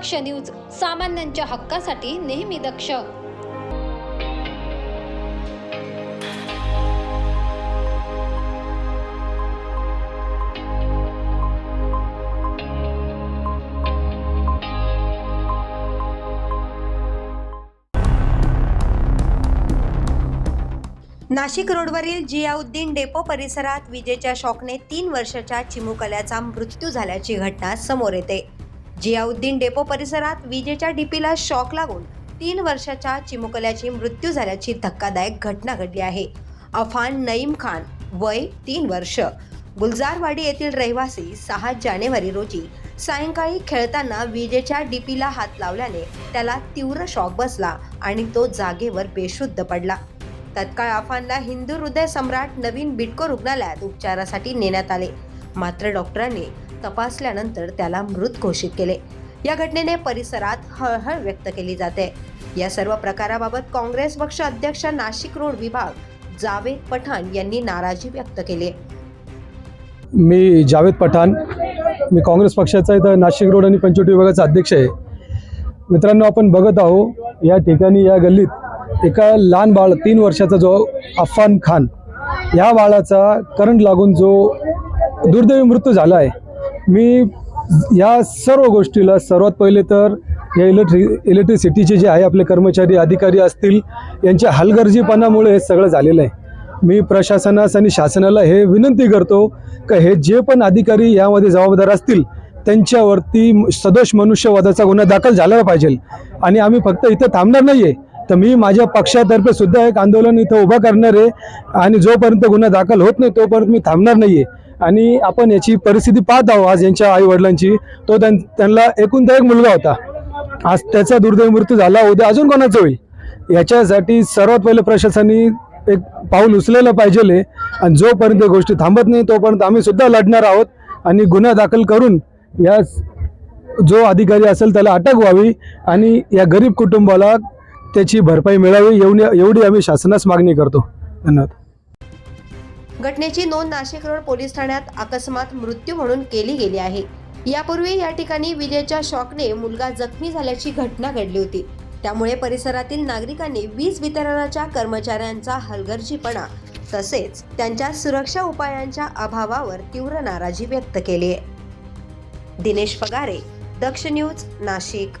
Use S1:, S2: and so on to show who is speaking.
S1: दक्ष news सामान्यांच्या हक्कासाठी नेहमी दक्ष.
S2: नाशिक रोडवरील जियाउद्दीन डेपो परिसरात विजेच्या शॉकने तीन वर्षाच्या चिमुकल्याचा मृत्यू झाल्याची घटना समोर येते. जियाउद्दीन डेपो परिसरात विजेच्या डीपीला शॉक लागून तीन वर्षाच्या चिमुकल्याची मृत्यू झाल्याची धक्कादायक घटना घडली आहे. अफान नईम खान वय तीन वर्ष. गुलजारवाडी येथील रहिवासी सहा जानेवारी रोजी सायंकाळी खेळताना विजेच्या डीपीला हात लावल्याने त्याला तीव्र शॉक बसला आणि तो जागेवर बेशुद्ध पडला. तत्काळ आफानला हिंदू हृदय सम्राट नवीन बिटको रुग्णालयात उपचारासाठी नेण्यात आले. मात्र डॉक्टरांनी तपासल्यानंतर त्याला मृत घोषित केले. या घटनेने परिसरात हळहळ व्यक्त केली जाते. या सर्व प्रकाराबाबत काँग्रेस पक्ष अध्यक्ष नाशिक रोड विभाग जावेद पठाण यांनी नाराजी व्यक्त केली.
S3: मी जावेद पठाण. मी काँग्रेस पक्षाचा इथं नाशिक रोड आणि पंचवटी विभागाचा अध्यक्ष आहे. मित्रांनो आपण बघत आहो या ठिकाणी या गल्लीत एका लहान बाळ तीन वर्षाचा जो अफान खान या बाळाचा करंट लागून जो दुर्दैवी मृत्यू झाला आहे. मी या सर्व गोष्टीला सर्वात पहिले तर या इलेक्ट्रि इलेक्ट्रिसिटीचे जे आहे आपले कर्मचारी अधिकारी असतील यांच्या हलगर्जीपणामुळे हे सगळं झालेलं आहे. मी प्रशासनास आणि शासनाला हे विनंती करतो का हे जे पण अधिकारी यामध्ये जबाबदार असतील त्यांच्यावरती सदोष मनुष्यवधाचा गुन्हा दाखल झाला पाहिजे. आणि आम्ही फक्त इथं थांबणार नाही आहे तर मी माझ्या पक्षातर्फे सुद्धा एक आंदोलन इथं उभं करणार आहे आणि जोपर्यंत गुन्हा दाखल होत नाही तोपर्यंत मी थांबणार नाही आहे आणि आपण याची परिस्थिती पाहत आहोत आज यांच्या आई वडिलांची तो त्यां त्यांना एकूणता एक मुलगा होता. आज त्याचा दुर्दैव मृत्यू झाला. उद्या अजून कोणाचा होईल? याच्यासाठी सर्वात पहिले प्रशासनाने एक पाऊल उचलेलं पाहिजे आणि जोपर्यंत गोष्टी थांबत नाही तोपर्यंत आम्ही सुद्धा लढणार आहोत. आणि गुन्हा दाखल करून या जो अधिकारी असेल त्याला अटक व्हावी. आणि या गरीब कुटुंबाला त्याची भरपाई मिळावी. एवढी एवढी आम्ही शासनास मागणी करतो. धन्यवाद.
S2: घटनेची नोंद नाशिक रोड पोलीस ठाण्यात अकस्मात मृत्यू म्हणून केली गेली आहे. यापूर्वी या ठिकाणी विजेच्या शॉकने मुलगा जखमी झाल्याची घटना घडली होती. त्यामुळे परिसरातील नागरिकांनी वीज वितरणाच्या कर्मचाऱ्यांचा हलगर्जीपणा तसेच त्यांच्या सुरक्षा उपायांच्या अभावावर तीव्र नाराजी व्यक्त केली आहे. दिनेश पगारे दक्ष न्यूज नाशिक.